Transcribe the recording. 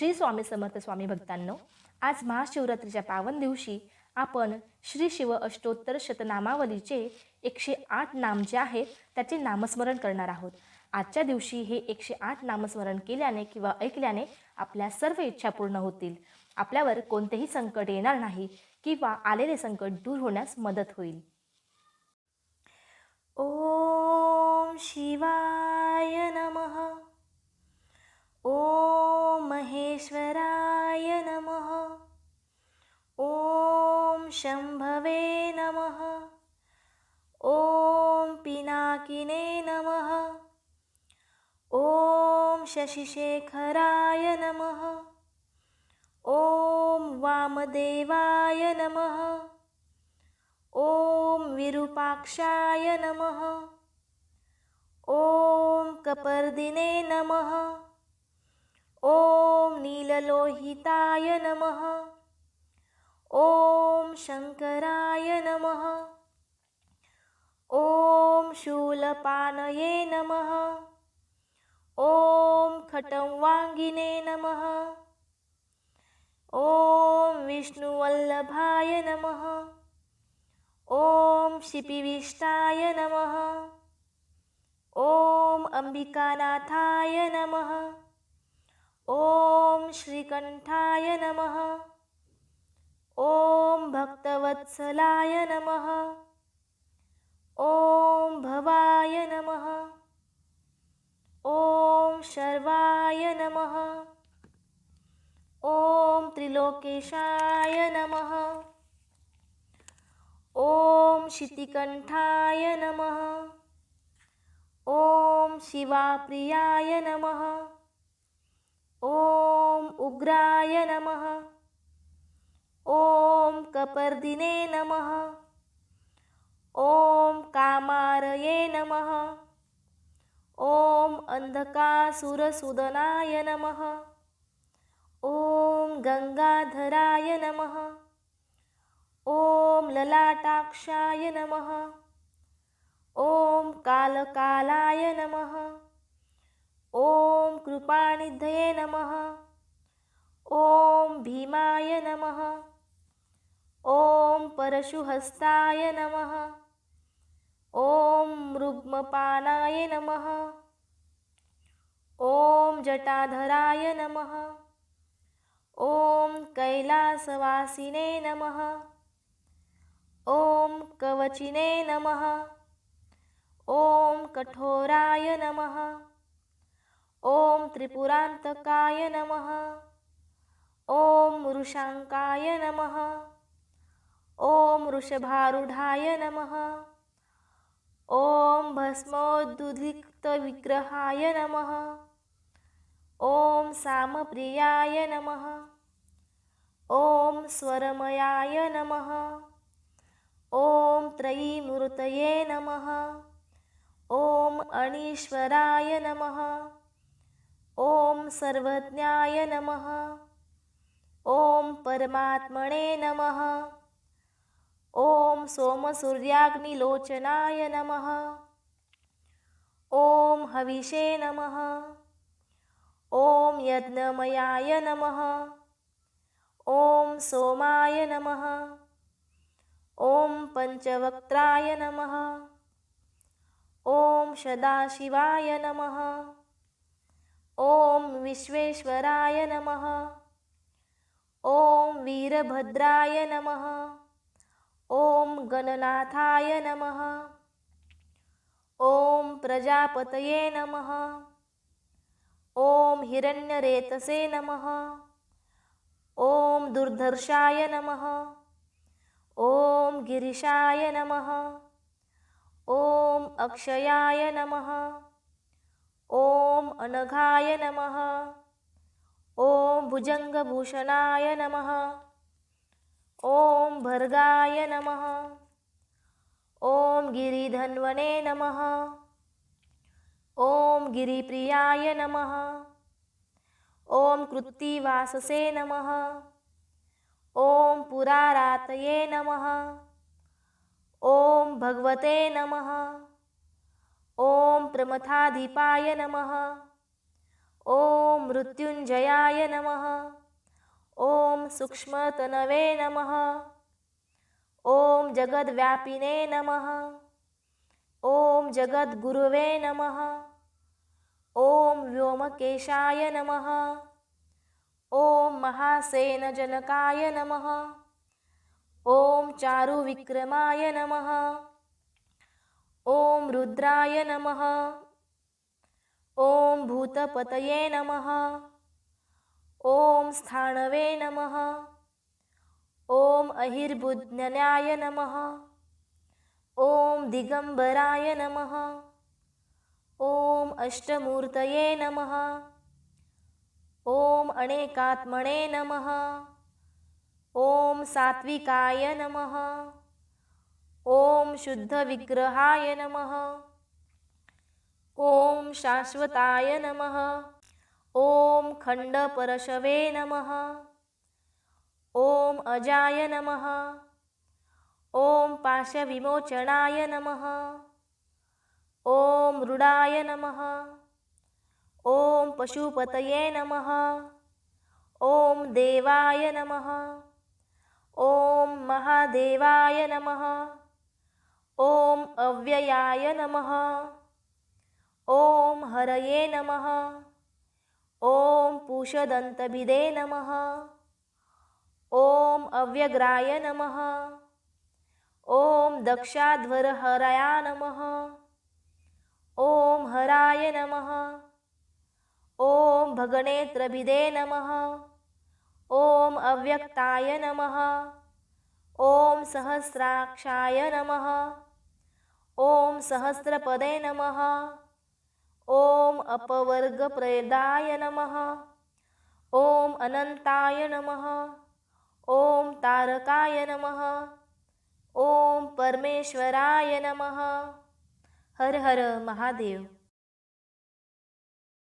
श्री स्वामी समर्थ स्वामी भक्तांनो आज महाशिवरात्रीच्या पावन दिवशी आपण श्री शिव अष्टोत्तर शतनामावलीचे एकशे आठ नाम जे आहेत त्याचे नामस्मरण करणार आहोत. आजच्या दिवशी हे एकशे आठ नामस्मरण केल्याने किंवा ऐकल्याने आपल्या सर्व इच्छा पूर्ण होतील. आपल्यावर कोणतेही संकट येणार नाही किंवा आलेले संकट दूर होण्यास मदत होईल. ओम शिवाय शम्भवे नमः। ॐ पिनाकिने नमः। ॐ शशिशेखराय नमः। ॐ वामदेवाय नमः। ॐ विरूपाक्षाय नमः। ॐ कपर्दिने नमः। ॐ नीललोहिताय नमः। ॐ शङ्कराय नमः। ॐ शूलपानये नमः। ॐ खटंवाङ्गिने नमः। ॐ विष्णुवल्लभाय नमः। ॐ शिपिविष्टाय नमः। ॐ अम्बिकानाथाय नमः। ॐ श्रीकण्ठाय नमः। ॐ भक्तवत्सलाय नमः। ॐ भवाय नमः। ॐ शर्वाय नमः। ॐ त्रिलोकेशाय नमः। ॐ शितिकण्ठाय नमः। ॐ शिवाप्रियाय नमः। ॐ उग्राय नमः। ॐ कपर्दिने नमः। ॐ कामारये नमः। ॐ अन्धकासुरसुदनाय नमः। ॐ गङ्गाधराय नमः। ॐ ललाटाक्षाय नमः। ॐ कालकालाय नमः। ॐ कृपानिधये नमः। ॐ भीमाय नमः। ॐ परशुहस्ताय नमः। ॐ मृग्मपानाय नमः। ॐ जटाधराय नमः। ॐ कैलासवासिने नमः। ॐ कवचिने नमः। ॐ कठोराय नमः। ॐ त्रिपुरान्तकाय नमः। ॐ वृषाङ्काय नमः। ॐ वृषभारूढाय नमः। ॐ भस्मोद्दुलिक्तविग्रहाय नमः। ॐ सामप्रियाय नमः। ॐ स्वरमयाय नमः। ॐ त्रयीमूर्तये नमः। ॐ अणीश्वराय नमः। ॐ सर्वज्ञाय नमः। ॐ परमात्मने नमः। ॐ सोमसूर्याग्निलोचनाय नमः। ॐ हविषे नमः। ॐ यज्ञमयाय नमः। ॐ सोमाय नमः। ॐ पञ्चवक्त्राय नमः। ॐ सदाशिवाय नमः। ॐ विश्वेश्वराय नमः। ॐ वीरभद्राय नमः। ॐ गणनाथाय नमः। ॐ प्रजापतये नमः। ॐ हिरण्यरेतसे नमः। ॐ दुर्धर्षाय नमः। ॐ गिरिशाय नमः। ॐ अक्षयाय नमः। ॐ अनघाय नमः। ॐ भुजङ्गभूषणाय नमः। ॐ भर्गाय नमः। ॐ गिरिधन्वने नमः। ॐ गिरिप्रियाय नमः। ॐ कृत्तिवाससे नमः। ॐ पुरारातये नमः। ॐ भगवते नमः। ॐ प्रमथाधिपाय नमः। ॐ मृत्युञ्जयाय नमः। ॐ सूक्ष्मतनवे नमः। ॐ जगद्व्यापिने नमः। ॐ जगद्गुरुवे नमः। ॐ व्योमकेशाय नमः। ॐ महासेनजनकाय नमः। ॐ चारुविक्रमाय नमः। ॐ रुद्राय नमः। ॐ भूतपतये नमः। ॐ स्थाणवे नमः। ॐ अहिर्बुज्ञनाय नमः। ॐ दिगम्बराय नमः। ॐ अष्टमूर्तये नमः। ॐ अनेकात्मणे नमः। ॐ सात्विकाय नमः। ॐ शुद्धविग्रहाय नमः। ॐ शाश्वताय नमः। ॐ खण्डपरशवे नमः। ॐ अजाय नमः। ॐ पाशविमोचनाय नमः। ॐ मृडाय नमः। ॐ पशुपतये नमः। ॐ देवाय नमः। ॐ महादेवाय नमः। ॐ अव्ययाय नमः। ॐ हरये नमः। ॐ पूषदन्तभिदे नमः। ॐ अव्यग्राय नमः। ॐ दक्षाध्वरहराया नमः। ॐ हराय नमः। ॐ भगणेत्रभिदे नमः। ॐ अव्यक्ताय नमः। ॐ सहस्राक्षाय नमः। ॐ सहस्रपदे नमः। ॐ अपवर्गप्रेदाय नमः। ॐ अनन्ताय नमः। ॐ तारकाय नमः। ॐ परमेश्वराय नमः। हर हर महादेव।